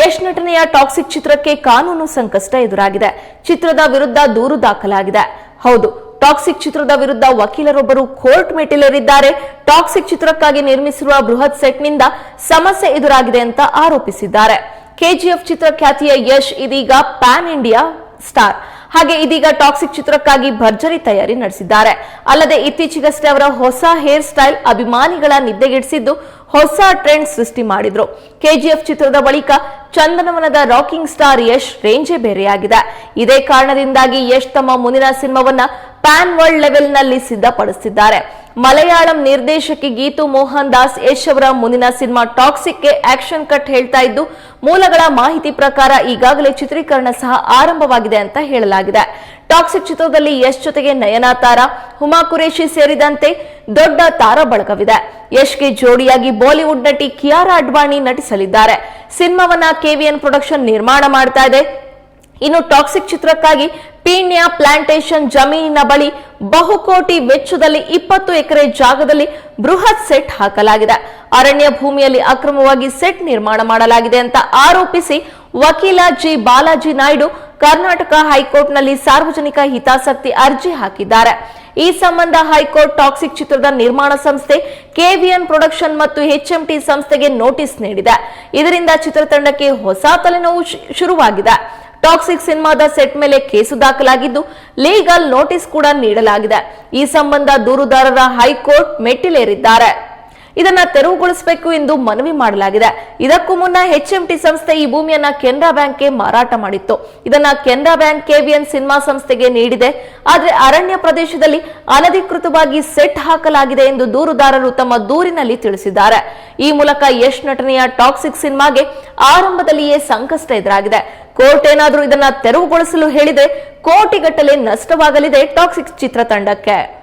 ಯಶ್ ನಟನೆಯ ಟಾಕ್ಸಿಕ್ ಚಿತ್ರಕ್ಕೆ ಕಾನೂನು ಸಂಕಷ್ಟ ಎದುರಾಗಿದೆ. ಚಿತ್ರದ ವಿರುದ್ಧ ದೂರು ದಾಖಲಾಗಿದೆ. ಹೌದು, ಟಾಕ್ಸಿಕ್ ಚಿತ್ರದ ವಿರುದ್ಧ ವಕೀಲರೊಬ್ಬರು ಕೋರ್ಟ್ ಮೆಟ್ಟಿಲೇರಿದ್ದಾರೆ. ಟಾಕ್ಸಿಕ್ ಚಿತ್ರಕ್ಕಾಗಿ ನಿರ್ಮಿಸಿರುವ ಬೃಹತ್ ಸೆಟ್ನಿಂದ ಸಮಸ್ಯೆ ಎದುರಾಗಿದೆ ಅಂತ ಆರೋಪಿಸಿದ್ದಾರೆ. ಕೆಜಿಎಫ್ ಚಿತ್ರ ಖ್ಯಾತಿಯ ಯಶ್ ಇದೀಗ ಪ್ಯಾನ್ ಇಂಡಿಯಾ ಸ್ಟಾರ್. ಹಾಗೆ ಇದೀಗ ಟಾಕ್ಸಿಕ್ ಚಿತ್ರಕ್ಕಾಗಿ ಭರ್ಜರಿ ತಯಾರಿ ನಡೆಸಿದ್ದಾರೆ. ಅಲ್ಲದೆ ಇತ್ತೀಚೆಗಷ್ಟೇ ಅವರ ಹೊಸ ಹೇರ್ ಸ್ಟೈಲ್ ಅಭಿಮಾನಿಗಳ ನಿದ್ದೆಗೆಡಿಸಿದ್ದು ಹೊಸ ಟ್ರೆಂಡ್ ಸೃಷ್ಟಿ ಮಾಡಿದ್ರು. ಕೆಜಿಎಫ್ ಚಿತ್ರದ ಬಳಿಕ ಚಂದನವನದ ರಾಕಿಂಗ್ ಸ್ಟಾರ್ ಯಶ್ ರೇಂಜೇ ಬೇರೆಯಾಗಿದೆ. ಇದೇ ಕಾರಣದಿಂದಾಗಿ ಯಶ್ ತಮ್ಮ ಮುಂದಿನ ಸಿನಿಮಾವನ್ನ ಪ್ಯಾನ್ ವರ್ಲ್ಡ್ ಲೆವೆಲ್ನಲ್ಲಿ ಸಿದ್ಧಪಡಿಸಿದ್ದಾರೆ. ಮಲಯಾಳಂ ನಿರ್ದೇಶಕಿ ಗೀತು ಮೋಹನ್ ದಾಸ್ ಯಶ್ ಅವರ ಮುಂದಿನ ಸಿನಿಮಾ ಟಾಕ್ಸಿಕ್ಗೆ ಆಕ್ಷನ್ ಕಟ್ ಹೇಳ್ತಾ ಇದ್ದು, ಮೂಲಗಳ ಮಾಹಿತಿ ಪ್ರಕಾರ ಈಗಾಗಲೇ ಚಿತ್ರೀಕರಣ ಸಹ ಆರಂಭವಾಗಿದೆ ಅಂತ ಹೇಳಲಾಗಿದೆ. ಟಾಕ್ಸಿಕ್ ಚಿತ್ರದಲ್ಲಿ ಯಶ್ ಜೊತೆಗೆ ನಯನತಾರ ಹುಮಾ ಕುರೇಶಿ ಸೇರಿದಂತೆ ದೊಡ್ಡ ತಾರ ಬಳಗವಿದೆ. ಯಶ್ಗೆ ಜೋಡಿಯಾಗಿ ಬಾಲಿವುಡ್ ನಟಿ ಕಿಯಾರಾ ಅಡ್ವಾಣಿ ನಟಿಸಲಿದ್ದಾರೆ. ಸಿನಿಮಾವನ್ನ ಕೆವಿಎನ್ ಪ್ರೊಡಕ್ಷನ್ ನಿರ್ಮಾಣ ಮಾಡ್ತಾ ಇದೆ. ಇನ್ನು ಟಾಕ್ಸಿಕ್ ಚಿತ್ರಕ್ಕಾಗಿ ಪೀಣ್ಯ ಪ್ಲಾಂಟೇಶನ್ ಜಮೀನಿನ ಬಳಿ ಬಹುಕೋಟಿ ವೆಚ್ಚದಲ್ಲಿ ಇಪ್ಪತ್ತು ಎಕರೆ ಜಾಗದಲ್ಲಿ ಬೃಹತ್ ಸೆಟ್ ಹಾಕಲಾಗಿದೆ. ಅರಣ್ಯ ಭೂಮಿಯಲ್ಲಿ ಅಕ್ರಮವಾಗಿ ಸೆಟ್ ನಿರ್ಮಾಣ ಮಾಡಲಾಗಿದೆ ಅಂತ ಆರೋಪಿಸಿ ವಕೀಲ ಜಿ ಬಾಲಾಜಿ ನಾಯ್ಡು ಕರ್ನಾಟಕ ಹೈಕೋರ್ಟ್ನಲ್ಲಿ ಸಾರ್ವಜನಿಕ ಹಿತಾಸಕ್ತಿ ಅರ್ಜಿ ಹಾಕಿದ್ದಾರೆ. ಈ ಸಂಬಂಧ ಹೈಕೋರ್ಟ್ ಟಾಕ್ಸಿಕ್ ಚಿತ್ರದ ನಿರ್ಮಾಣ ಸಂಸ್ಥೆ ಕೆವಿಎನ್ ಪ್ರೊಡಕ್ಷನ್ ಮತ್ತು ಎಚ್ಎಂಟಿ ಸಂಸ್ಥೆಗೆ ನೋಟಿಸ್ ನೀಡಿದೆ. ಇದರಿಂದ ಚಿತ್ರತಂಡಕ್ಕೆ ಹೊಸ ತಲೆನೋವು ಶುರುವಾಗಿದೆ. ಟಾಕ್ಸಿಕ್ ಸಿನಿಮಾದ ಸೆಟ್ ಮೇಲೆ ಕೇಸು ದಾಖಲಾಗಿದ್ದು, ಲೀಗಲ್ ನೋಟಿಸ್ ಕೂಡ ನೀಡಲಾಗಿದೆ. ಈ ಸಂಬಂಧ ದೂರುದಾರರ ಹೈಕೋರ್ಟ್ ಮೆಟ್ಟಿಲೇರಿದ್ದಾರೆ. ಇದನ್ನ ತೆರವುಗೊಳಿಸಬೇಕು ಎಂದು ಮನವಿ ಮಾಡಲಾಗಿದೆ. ಇದಕ್ಕೂ ಮುನ್ನ ಎಚ್ಎಂಟಿ ಸಂಸ್ಥೆ ಈ ಭೂಮಿಯನ್ನ ಕೆನರಾ ಬ್ಯಾಂಕ್ಗೆ ಮಾರಾಟ ಮಾಡಿತ್ತು. ಇದನ್ನ ಕೆನರಾ ಬ್ಯಾಂಕ್ ಕೆವಿಎನ್ ಸಿನಿಮಾ ಸಂಸ್ಥೆಗೆ ನೀಡಿದೆ. ಆದರೆ ಅರಣ್ಯ ಪ್ರದೇಶದಲ್ಲಿ ಅನಧಿಕೃತವಾಗಿ ಸೆಟ್ ಹಾಕಲಾಗಿದೆ ಎಂದು ದೂರುದಾರರು ತಮ್ಮ ದೂರಿನಲ್ಲಿ ತಿಳಿಸಿದ್ದಾರೆ. ಈ ಮೂಲಕ ಯಶ್ ನಟನೆಯ ಟಾಕ್ಸಿಕ್ ಸಿನಿಮಾಗೆ ಆರಂಭದಲ್ಲಿಯೇ ಸಂಕಷ್ಟ ಎದುರಾಗಿದೆ. ಕೋರ್ಟ್ ಏನಾದರೂ ಇದನ್ನ ತೆರವುಗೊಳಿಸಲು ಹೇಳಿದ್ರೆ ಕೋಟಿಗಟ್ಟಲೆ ನಷ್ಟವಾಗಲಿದೆ ಟಾಕ್ಸಿಕ್ ಚಿತ್ರತಂಡಕ್ಕೆ.